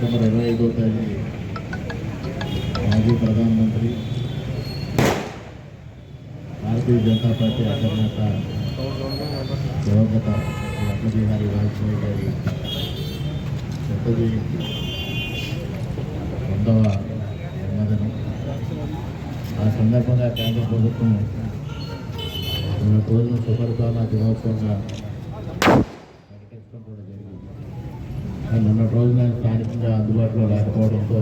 September ఇరవై ఐదో తేదీ మాజీ ప్రధానమంత్రి భారతీయ జనతా పార్టీ అధినేత దివంగత శ్రీ అటల్ బిహారీ వాజ్పేయి గారి శత జయంతి రెండవ జన్మదినం. ఆ సందర్భంగా కేంద్ర ప్రభుత్వం రెండు రోజులు సుపరిపాలన దినోత్సవంగా ప్రకటించడం కూడా జరిగింది. కానీ నిన్న రోజున స్థానికంగా అందుబాటులో లేకపోవడంతో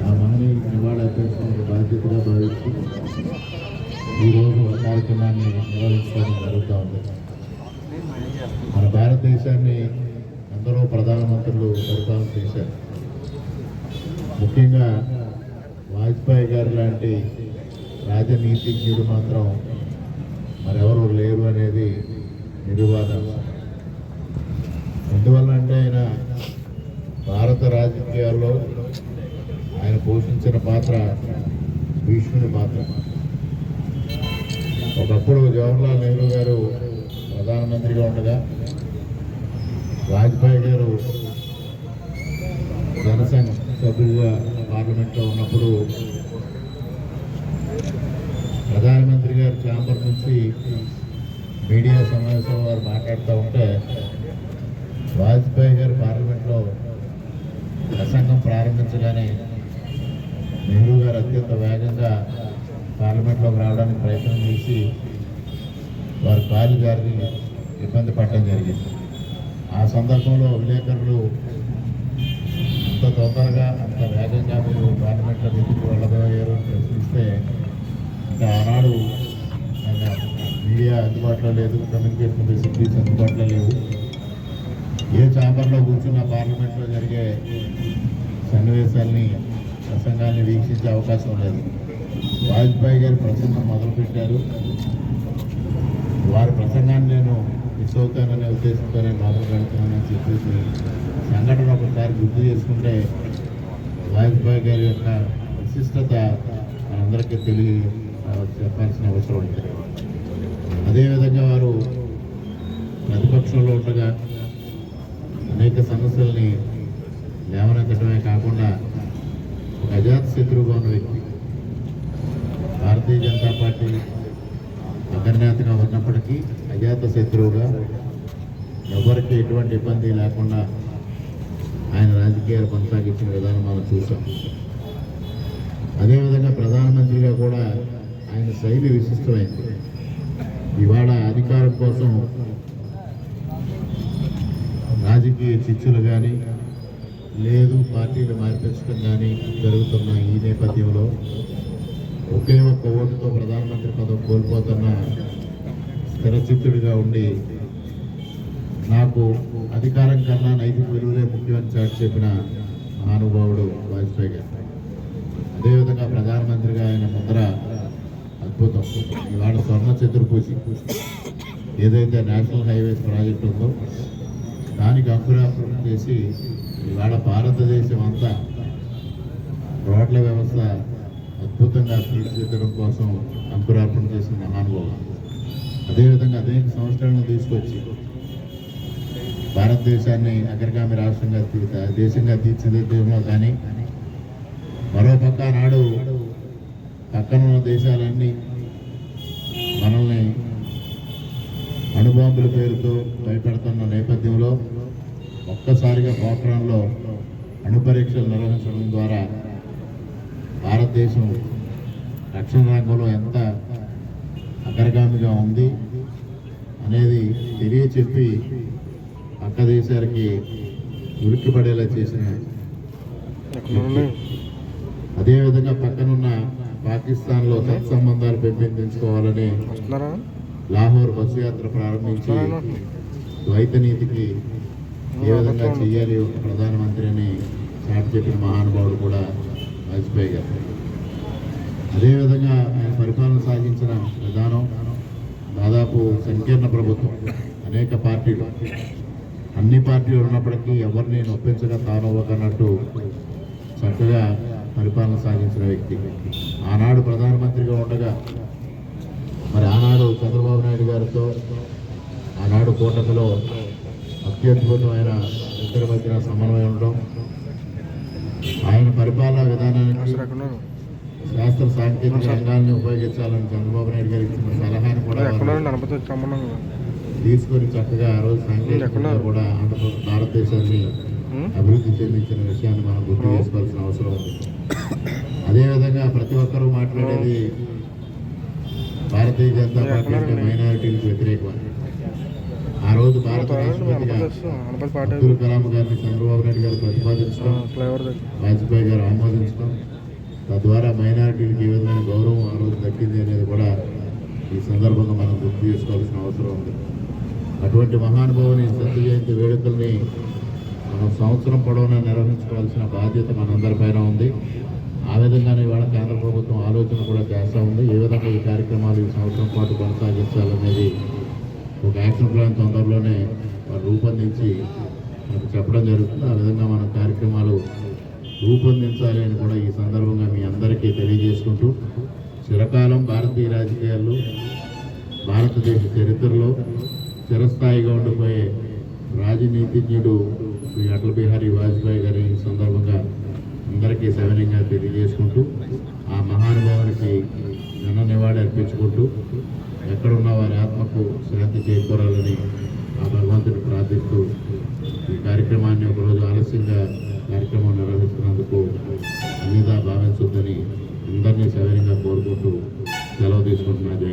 ఆ మహనీయుడికి నివాళి అర్పించడానికి బాధ్యతగా భావిస్తూ ఈరోజు ఒక కార్యక్రమాన్ని నిర్వహించుకోవడం జరుగుతూ ఉంది. మన భారతదేశాన్ని ఎందరో ప్రధానమంత్రులు పరిపాలన చేశారు. ముఖ్యంగా వాజ్పేయి గారు లాంటి రాజనీతిజ్ఞుడు మాత్రం మరెవరు లేరు అనేది నిర్వాదం ఎందువల్ల అంటే ఆయన భారత రాజకీయాల్లో ఆయన పోషించిన పాత్ర భీష్ముని పాత్ర. ఒకప్పుడు జవహర్లాల్ నెహ్రూ గారు ప్రధానమంత్రిగా ఉండగా వాజ్పేయి గారు జనసంఘ సభ్యులుగా పార్లమెంట్లో ఉన్నప్పుడు ప్రధానమంత్రి గారు ఛాంబర్ నుంచి మీడియా సమావేశంలో వారు మాట్లాడుతూ ఉంటే వాజ్పేయి గారు పార్లమెంట్లో ప్రసంగం ప్రారంభించగానే నెహ్రూ గారు అత్యంత వేగంగా పార్లమెంట్లోకి రావడానికి ప్రయత్నం చేసి వారి కాలు గారిని ఇబ్బంది పడటం జరిగింది. ఆ సందర్భంలో విలేకరులు అంత తొందరగా అంత వేగంగా మీరు పార్లమెంట్లో ఎందుకు వెళ్ళబోయారు అని ప్రశ్నిస్తే ఇంకా ఆనాడు ఆయన మీడియా అందుబాటులో లేదు కమ్యూనికేషన్ ఫెసిలిటీస్ అందుబాటులో లేవు. ఏ ఛాంబర్లో కూర్చున్న పార్లమెంట్లో జరిగే సన్నివేశాల్ని ప్రసంగాల్ని వీక్షించే అవకాశం లేదు వాజ్పేయి గారి ప్రసంగం మొదలుపెట్టారు. వారి ప్రసంగాన్ని నేను మిస్ అవుతాననే ఉద్దేశంతో నేను మొదలు చెప్పేసి సంఘటన ఒకసారి గుర్తు చేసుకుంటే వాజ్పేయి గారి యొక్క విశిష్టత మనందరికీ తెలియ చెప్పాల్సిన అవసరం ఉంది. అదేవిధంగా వారు ప్రతిపక్షంలో ఉండగా అనేక సమస్యల్ని లేవనెత్తడమే కాకుండా శత్రువుగా ఉన్న వ్యక్తి. భారతీయ జనతా పార్టీ అగ్రనేతగా ఉన్నప్పటికీ అజాత శత్రువుగా ఎవరికి ఎటువంటి ఇబ్బంది లేకుండా ఆయన రాజకీయాలు కొనసాగించిన విధానం మనం చూసాం. అదేవిధంగా ప్రధానమంత్రిగా కూడా ఆయన శైలి విశిష్టమైంది. ఇవాళ అధికారం కోసం రాజకీయ చిచ్చులు కానీ లేదు పార్టీలు మార్పించడం కానీ జరుగుతున్న ఈ నేపథ్యంలో ఒకే ఒక్క ఓటుతో ప్రధానమంత్రి పదవి కోల్పోతున్న స్థిరచిత్తుడిగా ఉండి నాకు అధికారం కన్నా నైతిక విలువలే ముఖ్యమని చాటి చెప్పిన మహానుభావుడు వాజ్పేయి గారు. అదేవిధంగా ప్రధానమంత్రిగా ఆయన ముద్ర అద్భుతం. ఇవాళ స్వర్ణ చతుర్భుజి ఏదైతే నేషనల్ హైవేస్ ప్రాజెక్ట్ ఉందో దానికి అంకురార్పణ చేసి ఇవాళ భారతదేశం అంతా రోడ్ల వ్యవస్థ అద్భుతంగా తీర్చిదిద్దడం కోసం అంకురార్పణ చేసిన మహానుభావుడు అదేవిధంగా అనేక సంవత్సరాలను తీసుకొచ్చి భారతదేశాన్ని అగ్రగామి రాష్ట్రంగా తీ- దేశంగా తీర్చిదిద్దడంలో కానీ మరోపక్క నాడు పక్కనున్న దేశాలన్నీ మనల్ని అణుబాంబుల పేరుతో భయపెడుతున్న నేపథ్యంలో ఒక్కసారిగా పోఖరాన్లో అణు పరీక్షలు నిర్వహించడం ద్వారా భారతదేశం రక్షణ రంగంలో ఎంత అగ్రగామిగా ఉంది అనేది తెలియచెప్పి పక్క దేశాలకి ఉలిక్కిపడేలా చేసిన అదేవిధంగా పక్కనున్న పాకిస్తాన్లో సత్సంబంధాలు పెంపొందించుకోవాలని లాహోర్ బస్సు యాత్ర ప్రారంభించి ద్వైత నీతికి ఏ విధంగా చేయాలి? ఒక ప్రధానమంత్రి అని చాటి చెప్పిన మహానుభావుడు కూడా వాజ్పేయి గారు. అదేవిధంగా ఆయన పరిపాలన సాగించిన విధానం దాదాపు సంకీర్ణ ప్రభుత్వం అనేక పార్టీలు. అన్ని పార్టీలు ఉన్నప్పటికీ ఎవరిని నొప్పించగా తానవ్వకన్నట్టు చక్కగా పరిపాలన సాగించిన వ్యక్తి. ఆనాడు ప్రధానమంత్రిగా ఉండగా మరి ఆనాడు చంద్రబాబు నాయుడు గారితో ఆనాడు కూటమిలో అత్యద్భుతమైన ఇద్దరి మధ్యన సమన్వయం ఉండడం ఆయన పరిపాలనా విధానానికి శాస్త్ర సాంకేతిక రంగాల్ని ఉపయోగించాలని చంద్రబాబు నాయుడు గారు ఇచ్చిన సలహాను కూడా తీసుకొని చక్కగా ఆ రోజు సాంకేతికంగా? కూడా ఆంధ్రప్రదేశ్ భారతదేశాన్ని? అభివృద్ధి చెందించిన విషయాన్ని మనం గుర్తు చేసుకోవాల్సిన అవసరం ఉంది. అదేవిధంగా ప్రతి ఒక్కరూ మాట్లాడేది భారతీయ జనతా పార్టీ అంటే మైనారిటీలకు అబ్దుల్ కలాం గారిని చంద్రబాబు నాయుడు గారు ప్రతిపాదించడం వాజ్పేయి గారు ఆమోదించడం తద్వారా మైనారిటీలకు ఏ విధమైన గౌరవం ఆ రోజు దక్కింది అనేది కూడా ఈ సందర్భంగా మనం గుర్తు చేసుకోవాల్సిన అవసరం ఉంది. అటువంటి మహానుభావుని సత్య జయంతి వేడుకల్ని మనం సంవత్సరం పొడవునా నిర్వహించుకోవాల్సిన బాధ్యత మనందరిపైన ఉంది ఆ విధంగానే ఇవాళ కేంద్ర ప్రభుత్వం ఆలోచన కూడా చేస్తూ ఉంది ఏ విధంగా ఈ కార్యక్రమాలు ఈ సంవత్సరం పాటు కొనసాగించాలనేది ఒక యాక్షన్ ప్లాన్ తొందరలోనే రూపొందించి మనకు చెప్పడం జరుగుతుంది. ఆ విధంగా మన కార్యక్రమాలు రూపొందించాలి అని కూడా ఈ సందర్భంగా మీ అందరికీ తెలియజేసుకుంటూ చిరకాలం భారతీయ రాజకీయాల్లో భారతదేశ చరిత్రలో చిరస్థాయిగా ఉండిపోయే రాజనీతిజ్ఞుడు శ్రీ అటల్ బిహారీ వాజ్పేయి గారి ఈ సందర్భంగా అందరికీ సవినయంగా తెలియజేసుకుంటూ ఆ మహానుభావునికి ఘన నివాళి అర్పించుకుంటూ వారి శాంతి చేకూరాలని ఆ భగవంతుని ప్రార్థిస్తూ ఈ కార్యక్రమాన్ని ఒకరోజు ఆలస్యంగా కార్యక్రమం నిర్వహిస్తున్నందుకు అన్నిదా భావించొద్దని అందరినీ సవినయంగా కోరుకుంటూ సెలవు తీసుకుంటున్నా. జై